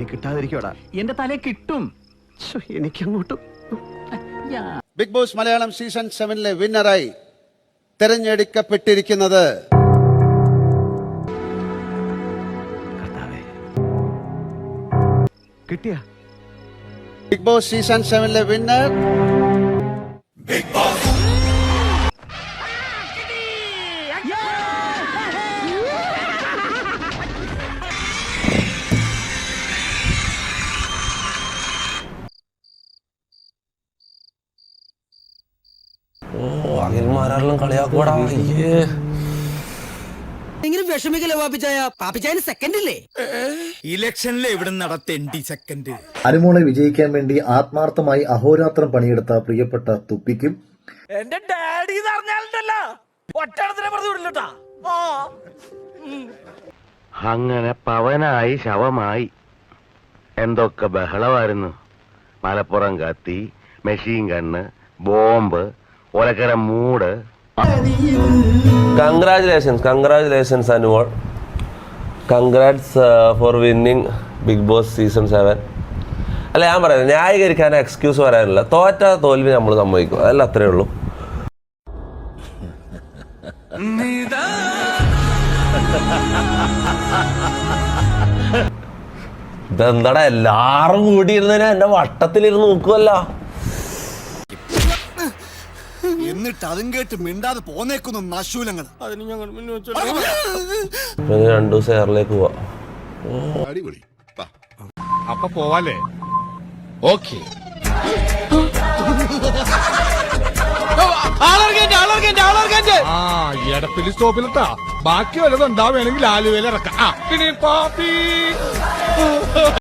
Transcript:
ഇനി കിട്ടാതിരിക്കോടാ എന്റെ തലേ കിട്ടും. എനിക്കങ്ങോട്ടും ബിഗ് ബോസ് മലയാളം സീസൺ സെവനിലെ വിന്നറായി തെരഞ്ഞെടുക്കപ്പെട്ടിരിക്കുന്നത് കിട്ടിയ? ബിഗ് ബോസ് സീസൺ സെവനിലെ വിന്നർ ഓ കളിയാക്കൂടാ അയ്യേ. എങ്കിലും പാപ്പിച്ചായ? സെക്കൻഡ് ഇല്ലേ? ഇലക്ഷനിലെ നടത്തേണ്ടി സെക്കൻഡ് അനുമോളെ വിജയിക്കാൻ വേണ്ടി ആത്മാർത്ഥമായി അഹോരാത്രം പണിയെടുത്ത പ്രിയപ്പെട്ട തുപ്പിക്കും. എന്റെ ഡാഡി പറഞ്ഞാലുണ്ടല്ലോ. ഒറ്റടത്തിനെ പറഞ്ഞു വിടില്ലട്ടാ. അങ്ങനെ പവനായി ശവമായി. എന്തൊക്കെ ബഹളമായിരുന്നു. മലപ്പുറം കത്തി മെഷീൻ കണ്ണ് ബോംബ് ഒലക്കര മൂട്. Congratulations congratulations Anumol congrats for winning Bigg Boss season seven അല്ല ഞാൻ പറയാം ന്യായീകരിക്കാൻ എക്സ്ക്യൂസ് പറയാനില്ല. തോറ്റ തോൽവി നമ്മൾ സമ്മതിക്കും. അതല്ല അത്രേ ഉള്ളൂ. ഇതെന്താടാ എല്ലാരും കൂടിയിരുന്നതിന് എന്റെ വട്ടത്തിലിരുന്ന് നോക്കുമല്ലോ എന്നിട്ട് അതും കേട്ട് മിണ്ടാതെ പോന്നേക്കുന്നു നശൂലങ്ങൾ അതിന് ഞങ്ങൾ രണ്ടു ദിവസം എയറിലേക്ക് പോവാം. അപ്പൊ പോവാലേ ഓക്കെ. സ്റ്റോപ്പിലിട്ടാ. ബാക്കി വല്ലതും ഉണ്ടാവുകയാണെങ്കിൽ ആലുവയിൽ ഇറക്കാം ആ പിന്നെ പാപ്പി.